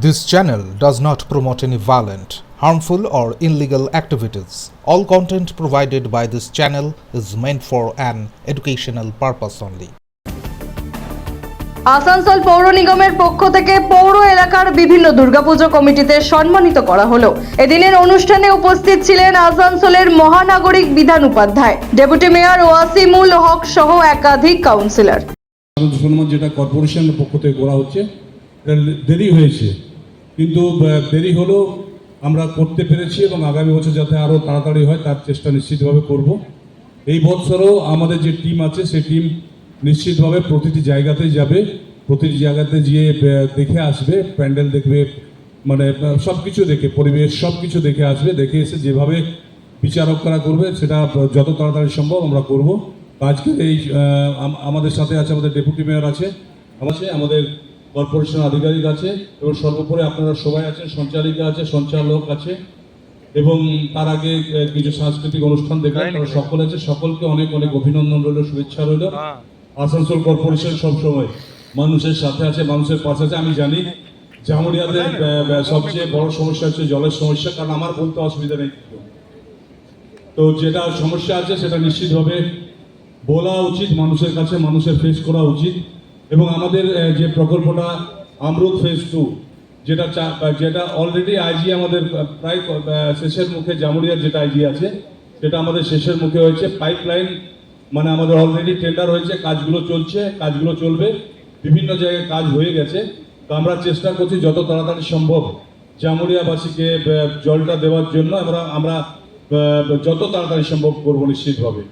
This channel does not promote any violent, harmful, or illegal activities. All content provided by this channel is meant for an educational purpose only. Asansol পৌর নিগমের পক্ষ থেকে পৌর এলাকার বিভিন্ন দুর্গাপুজো কমিটিতে সম্মানিত করা হলো এদিনের অনুষ্ঠানে উপস্থিত ছিলেন আসানসোলের মহানাগরিক বিধান উপাধ্যায় ডেপুটি মেয়র ওয়াসিমুল হক সহ একাধিক কাউন্সিলর যেটা কর্পোরেশনের পক্ষ থেকে করা হচ্ছে দেরি হয়েছে কিন্তু দেরি হলেও আমরা করতে পেরেছি এবং আগামী বছর যাতে আরও তাড়াতাড়ি হয়, তার চেষ্টা নিশ্চিতভাবে করব। এই বছরও আমাদের যে টিম আছে, সেই টিম নিশ্চিতভাবে প্রতিটি জায়গাতে যাবে। প্রতিটি জায়গাতে গিয়ে দেখে আসবে, প্যান্ডেল দেখবে মানে সব কিছু দেখে, পরিবেশ সব কিছু দেখে আসবে, দেখে এসে যেভাবে বিচারকরা করবে, সেটা যত তাড়াতাড়ি সম্ভব আমরা করব। আজকের এই আমাদের সাথে আছে আমাদের ডেপুটি মেয়র আছে আছে, আমাদের কর্পোরেশন আধিকারিক আছে এবং সর্বোপরি আপনারা সবাই আছেন সঞ্চালিকা আছে সঞ্চালক আছে এবং তার আগে কিছু সাংস্কৃতিক অনুষ্ঠান দেখলেন তারা সকল আছে। সকলকে অনেক অনেক অভিনন্দন রইল শুভেচ্ছা রইল। আসানসোল কর্পোরেশন সবসময় মানুষের সাথে আছে মানুষের পাশে আছে। আমি জানি জামুরিয়াদের আহ, সবচেয়ে বড় সমস্যা হচ্ছে জলের সমস্যা কারণ আমার বলতে অসুবিধা নেই। তো যেটা সমস্যা আছে সেটা নিশ্চিতভাবে বলা উচিত মানুষের কাছে মানুষের ফেস করা উচিত। এবং আমাদের যে প্রকল্পটা আমরুদ ফেজ টু যেটা যেটা অলরেডি আইজি আমাদের প্রায় শেষের মুখে, জামুরিয়ার যেটা আইজি আছে, সেটা আমাদের শেষের মুখে হয়েছে। পাইপলাইন মানে আমাদের অলরেডি টেন্ডার হয়েছে, কাজগুলো চলছে, কাজগুলো চলবে, বিভিন্ন জায়গায় কাজ হয়ে গেছে। তো আমরা চেষ্টা করছি যত তাড়াতাড়ি সম্ভব জামুরিয়াবাসীকে জলটা দেওয়ার জন্য আমরা আমরা যত তাড়াতাড়ি সম্ভব করব নিশ্চিতভাবে।